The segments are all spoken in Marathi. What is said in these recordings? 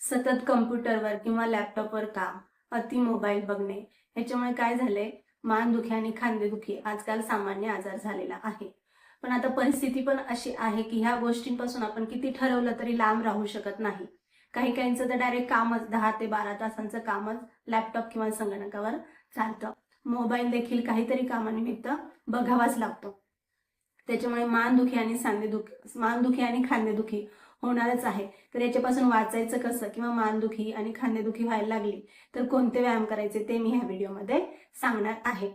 सतत कम्प्युटरवर किंवा लॅपटॉपवर काम अति मोबाईल बघणे याच्यामुळे काय झालंय? मानदुखी आणि खांदेदुखी आजकाल सामान्य आजार झालेला आहे. पण आता परिस्थिती पण अशी आहे की ह्या गोष्टींपासून आपण किती ठरवलं तरी लांब राहू शकत नाही. काही काहींचं तर डायरेक्ट कामच दहा ते बारा तासांचं कामच लॅपटॉप किंवा संगणकावर चालतं. मोबाईल देखील काहीतरी कामानिमित्त बघावाच लागतो. त्याच्यामुळे मानदुखी आणि सांधेदुखी मानदुखी आणि खांदेदुखी होणारच आहे. तर याच्यापासून वाचायचं कसं? किंवा मानदुखी आणि खांदेदुखी व्हायला लागली तर कोणते व्यायाम करायचे ते मी ह्या व्हिडिओमध्ये सांगणार आहे.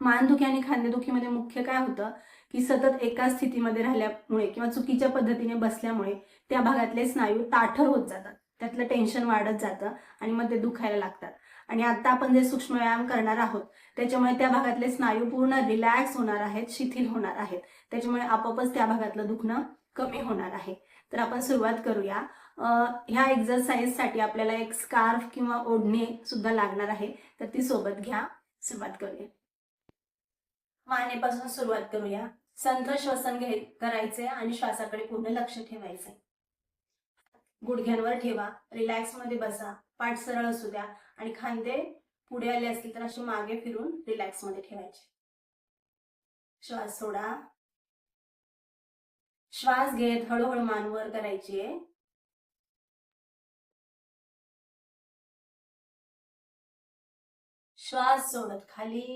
मानदुखी आणि खांदेदुखीमध्ये मुख्य काय होतं? की सतत एका स्थितीमध्ये राहिल्यामुळे किंवा चुकीच्या पद्धतीने बसल्यामुळे त्या भागातले स्नायू ताठर होत जातात. त्यातलं टेन्शन वाढत जातं आणि मग ते दुखायला लागतात. आणि आता आपण जे सूक्ष्म व्यायाम करणार आहोत त्याच्यामुळे त्या भागातले स्नायू पूर्ण रिलॅक्स होणार आहेत शिथिल होणार आहेत. त्याच्यामुळे आपोआपच त्या भागातलं दुखणं कमी होणार आहे. तर आपण सुरुवात करूया. ह्या एक्झरसाइजसाठी आपल्याला एक स्कार्फ किंवा ओढणे सुद्धा लागणार आहे. तर ती सोबत घ्या. सुरुवात करूया. मानेपासून सुरुवात करूया. संथ श्वसन घे करायचे आणि श्वासाकडे पूर्ण लक्ष ठेवायचे. गुडघ्यांवर ठेवा. रिलॅक्समध्ये बसा. पाठ सरळ असू द्या. आणि खांदे पुढे आले असतील तर असे मागे फिरून रिलॅक्समध्ये ठेवायचे. श्वास सोडा. श्वास घेत हळूहळू मानवर करायची. आहे श्वास सोडत खाली.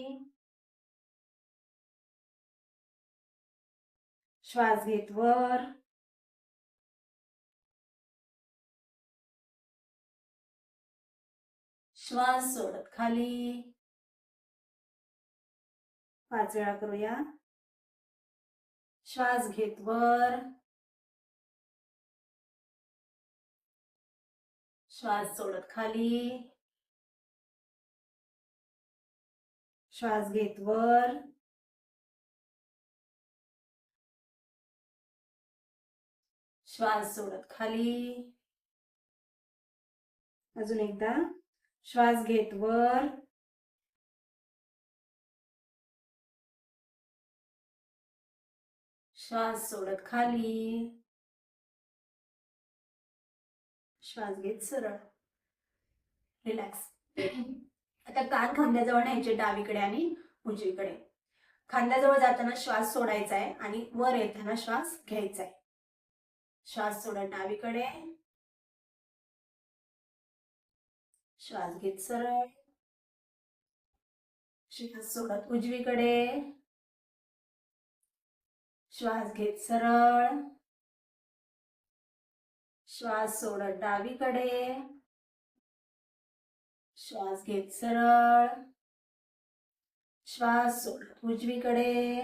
श्वास घेत वर. श्वास सोडत खाली. पाच वेळा करूया. श्वास घेत वर. श्वास सोडत खाली. श्वास घेत वर. श्वास सोडत खाली. अजून एकदा. श्वास घेत वर. श्वास सोडत खाली. श्वास घेत सरळ. रिलॅक्स आता कान खांद्याजवळ न्यायचे डावीकडे आणि उजवीकडे. खांद्याजवळ जाताना श्वास सोडायचा आहे आणि वर येताना श्वास घ्यायचा आहे श्वास सोडत डावीकडे श्वास घेत सरळ. श्वास सोडत उजवीकडे. श्वास घेत सरळ. श्वास सोडत डावीकडे. श्वास घेत सरळ. श्वास सोडत उजवीकडे.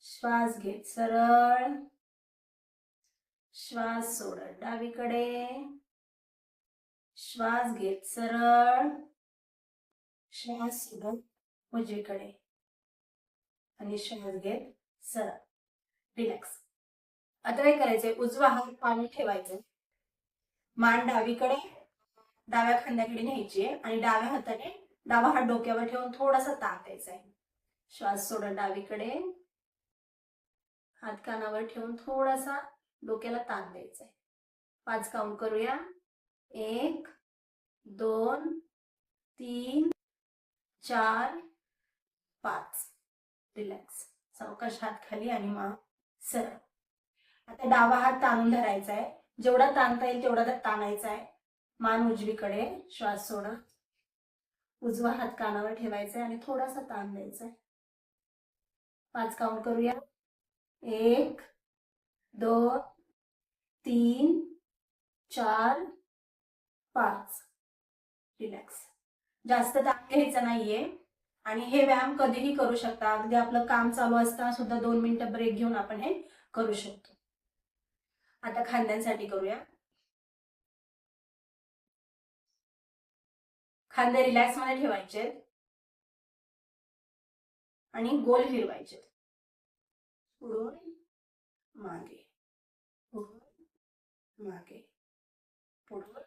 श्वास घेत सरळ. श्वास सोडत डावीकडे. श्वास घेत सरळ. श्वास सोडत उजवीकडे. आणि श्वास घेत सरळ. रिलॅक्स आता काय करायचंय. उजवा हात पाणी ठेवायचं मान डावीकडे डाव्या खांद्याकडे न्यायची आहे आणि डाव्या हाताने डावा हात डोक्यावर ठेवून थोडासा ताक द्यायचा आहे श्वास सोडा डावीकडे. हात कानावर ठेवून थोडासा डोक्याला ताण द्यायचा आहे पाच काउंट करूया. एक दोन तीन चार पाच. रिलॅक्स सावकाश हात खाली आणि मा सर आता डावा हात ताणून धरायचा आहे जेवढा ताणता येईल तेवढा तर ताणायचा आहे मान उजवीकडे श्वास सोडा. उजवा हात कानावर ठेवायचा आहे आणि थोडासा ताण द्यायचा आहे पाच काउंट करूया. एक दोन तीन चार पाच. रिलॅक्स जास्त ताण घ्यायचा नाहीये. आणि हे व्यायाम कधीही करू शकता. अगदी आपलं काम चालू असताना सुद्धा दोन मिनिटं ब्रेक घेऊन आपण हे करू शकतो. आता खांद्यांसाठी करूया. खांदे रिलॅक्समध्ये ठेवायचे. आणि गोल फिरवायचे. पुढून मागे. पुढून मागे. पुढून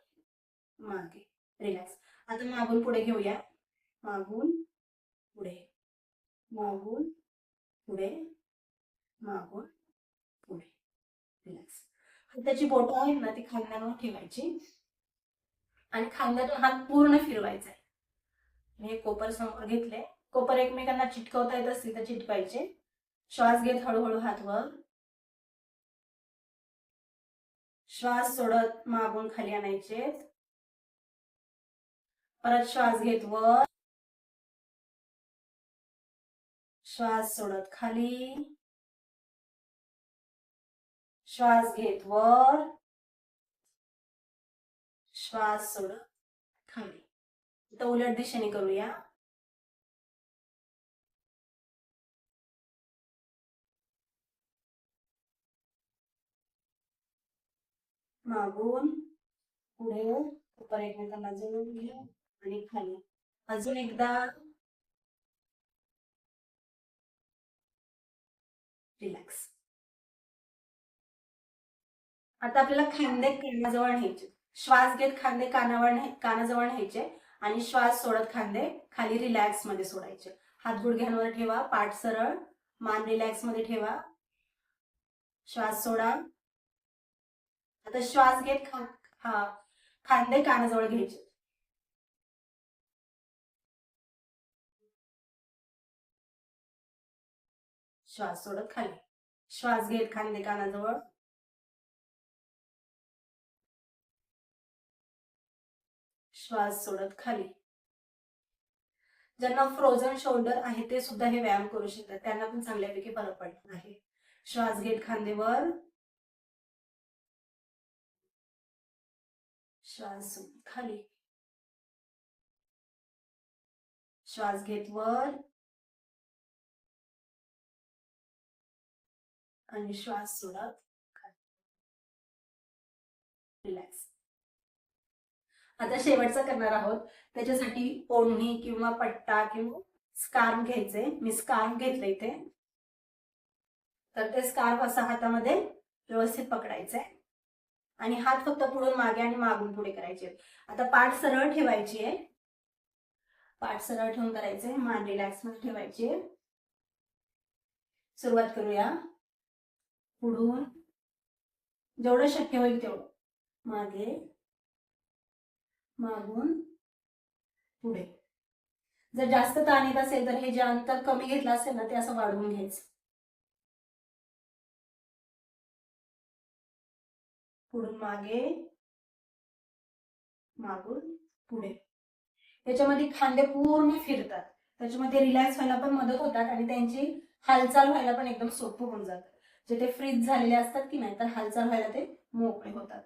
मागे. रिलॅक्स आता मागून पुढे घेऊया. मागून पुढे. मागून पुढे. मागून पुढे. रिलॅक्स त्याची बोटं आहेत ना ती खांद्यावर ठेवायची. आणि खांद्यातून हात पूर्ण फिरवायचा आहे. हे कोपर समोर घेतले. कोपर एकमेकांना चिटकवता येत असतील तर चिटकायचे श्वास घेत हळूहळू हात वर. श्वास सोडत मागून खाली आणायचे. परत श्वास घेत वर. श्वास सोडत खाली. श्वास घेत वर. श्वास सोडत खाली. आता उलट दिशेने करूया. मागून पुढे ऊपर एकमेकांना जोडून घ्या आणि खाली. अजून एकदा. रिलॅक्स आता आपल्याला खांदे कानाजवळ न्यायचे. श्वास घेत खांदे कानावर कानाजवळ न्यायचे आणि श्वास सोडत खांदे खाली रिलॅक्समध्ये सोडायचे. हात गुडघ्यांवर ठेवा पाठ सरळ मान रिलॅक्समध्ये ठेवा. श्वास सोडा. आता श्वास घेत खा खांदे कानाजवळ घ्यायचे. श्वास सोडत खाली. श्वास घेत खांदे कानाजवळ. श्वास सोडत खाली. ज्यांना फ्रोझन शोल्डर आहे ते सुद्धा हे व्यायाम करू शकतात. त्यांना पण चांगल्यापैकी बरं पडणार आहे. श्वास घेत खांदेवर. श्वास खाली. श्वास घेत वर. आणि श्वास सोडत रिलॅक्स आता शेवटचा करणार आहोत. त्याच्यासाठी ओढणी किंवा पट्टा किंवा स्कार्फ घ्यायचे. मी स्कार्फ घेतले इथे. तर ते स्कार्फ असा हातामध्ये व्यवस्थित पकडायचंय. आणि हात फक्त पुढून मागे आणि मागून पुढे करायचे. आता पाठ सरळ ठेवायची आहे. पाठ सरळ ठेवून करायचे मान रिलॅक्समध्ये ठेवायची आहे. सुरुवात करूया. पुढून जेवढं शक्य होईल तेवढं. मागे मागून पुढे. जर जास्त ताण येत असेल तर हे जे अंतर कमी घेतलं असेल ना ते असं वाढवून घ्यायचं. पुढून मागे मागून पुढे. याच्यामध्ये खांदे पूर्ण फिरतात. त्याच्यामध्ये रिलॅक्स व्हायला पण मदत होतात आणि त्यांची हालचाल व्हायला पण एकदम सोपं होऊन जातं. जे ते फ्रीज झालेले असतात की नाही तर हालचाल व्हायला ते मोकळे होतात.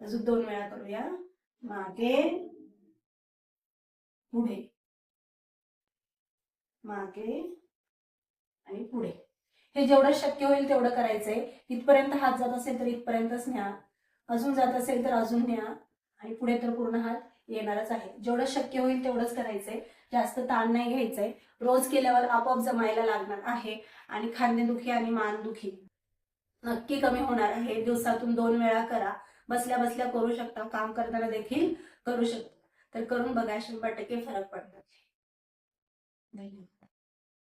अजून दोन वेळा करूया. मागे. पुढे. मागे. आणि पुढे. हे जेवढं शक्य होईल तेवढं करायचंय. इथपर्यंत हात जात असेल तर इथपर्यंतच न्या. अजून जात असेल तर अजून न्या. आणि पुढे तर पूर्ण हात येणारच आहे. जेवढं शक्य होईल तेवढंच करायचंय. जास्त ताण नाही घ्यायचंय. रोज केल्यावर आपोआप जमायला लागणार आहे आणि खांदेदुखी आणि मानदुखी नक्की कमी होणार आहे. दिवसातून दोन वेळा करा. बसल्या बसल्या करू शकता. काम करताना देखील करू शकता. तर करून बघा शंभर टक्के फरक पडणार धन्यवाद.